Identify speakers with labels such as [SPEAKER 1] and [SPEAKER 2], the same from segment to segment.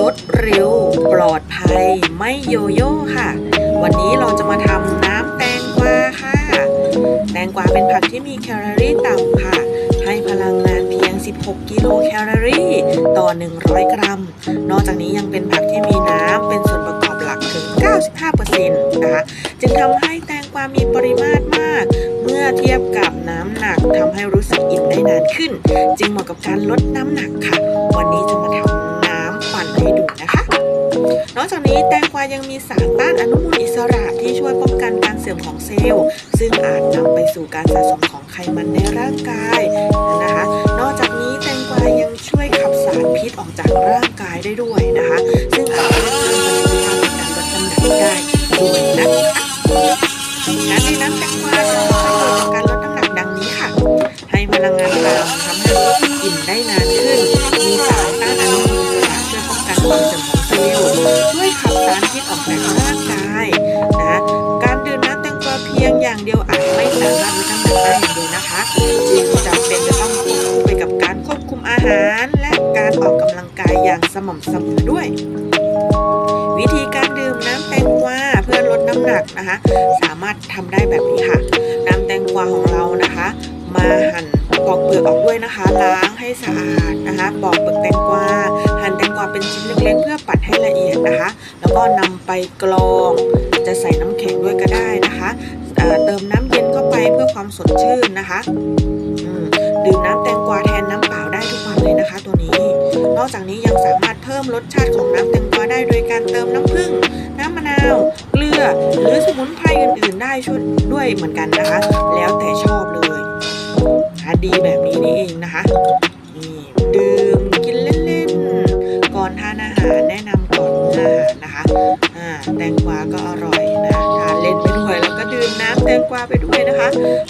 [SPEAKER 1] ลดเร็ว ปลอดภัย ไม่โยโย่ค่ะ วันนี้เราจะมาทำน้ำแตงกวาค่ะ แตงกวาเป็นผักที่มีแคลอรี่ต่ำค่ะ ให้พลังงานเพียง 16 กิโลแคลอรี่ ต่อ 100 กรัม นอกจากนี้ยังเป็นผักที่มีน้ำเป็นส่วนประกอบหลักถึง 95%นะคะ จึงทำให้แตงกวามีปริมาตรมาก เมื่อเทียบกับน้ำหนักทำให้รู้สึกอิ่มได้นานขึ้น จึงเหมาะกับการลดน้ำหนักค่ะ วันนี้จะมาทำ อกจากนี้แตงกวายังมีสารต้านอนุมูลอิสระที่ช่วยป้องกันการเสื่อมของเซลล์ ซึ่งอาจนำไปสู่การสะสมของไขมันในร่างกายนะคะ นอกจากนี้แตงกวายังช่วยขับสารพิษออกจากร่างกายได้ด้วยนะคะ ซึ่งอาจช่วยเพิ่มประสิทธิภาในการลดน้ำหนักได้ด้วยนะคะการในน้ำแตงกวาจะช่วยต่อการลดน้ำหนักดังนี้ค่ะ ให้พลังงานต่ำทำให้รู้สึกอิ่มได้นานขึ้น มีสารต้านอนุมูลอิสระช่วยป้องกันความเสื่อม ของเซลล์ช่วยขับสารพิษออกจากร่างกายนะการดื่มน้ำแตงกวาเพียงอย่างเดียวอาจไม่สามารถลดน้ำหนักได้อย่างเดียวนะคะจึงจำเป็นจะต้องควบคู่ไปกับการควบคุมอาหาร และการออกกำลังกายอย่างสม่ำเสมอด้วย วิธีการดื่มน้ำแตงกวาเพื่อลดน้ำหนักนะคะ สามารถทำได้แบบนี้ค่ะ น้ำแตงกวาของเรานะคะ มาหั่นปอกเปลือกออกด้วยนะคะ ล้างให้สะอาดนะคะปอกเปลือกแตงกวาหั่นาเป็นชิ้นเล็กๆ เพื่อปัดให้ละเอียดนะคะ แล้วก็นำไปกรองจะใส่น้ำแข็งด้วยก็ได้นะคะเเติมน้ำเย็นเข้าไปเพื่อความสดชื่นนะคะดื่มน้ำแตงกวาแทนน้ำเปล่าได้ทุกวันเลยนะคะ ตัวนี้ นอกจากนี้ยังสามารถเพิ่มรสชาติของน้ำแตงกวาได้โดยการเติมน้ำผึ้งน้ำมะนาวเกลือหรือสมุนไพรอื่นๆ ได้ช่วยด้วยเหมือนกันนะคะ แล้วแต่ชอบเลยดีแบบนี้นี่เองนะคะนี่ หารแนะนำก่อนมื้ออาหารนะคะอ่าแตงกวาก็อร่อยนะทานเล่นไปด้วยแล้วก็ดื่มน้ำแตงกวาไปด้วยนะคะ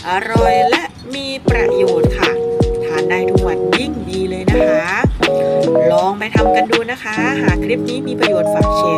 [SPEAKER 1] อร่อยและมีประโยชน์ค่ะ ทานได้ทุกวันยิ่งดีเลยนะคะ ลองไปทำกันดูนะคะ หากคลิปนี้มีประโยชน์ฝากแชร์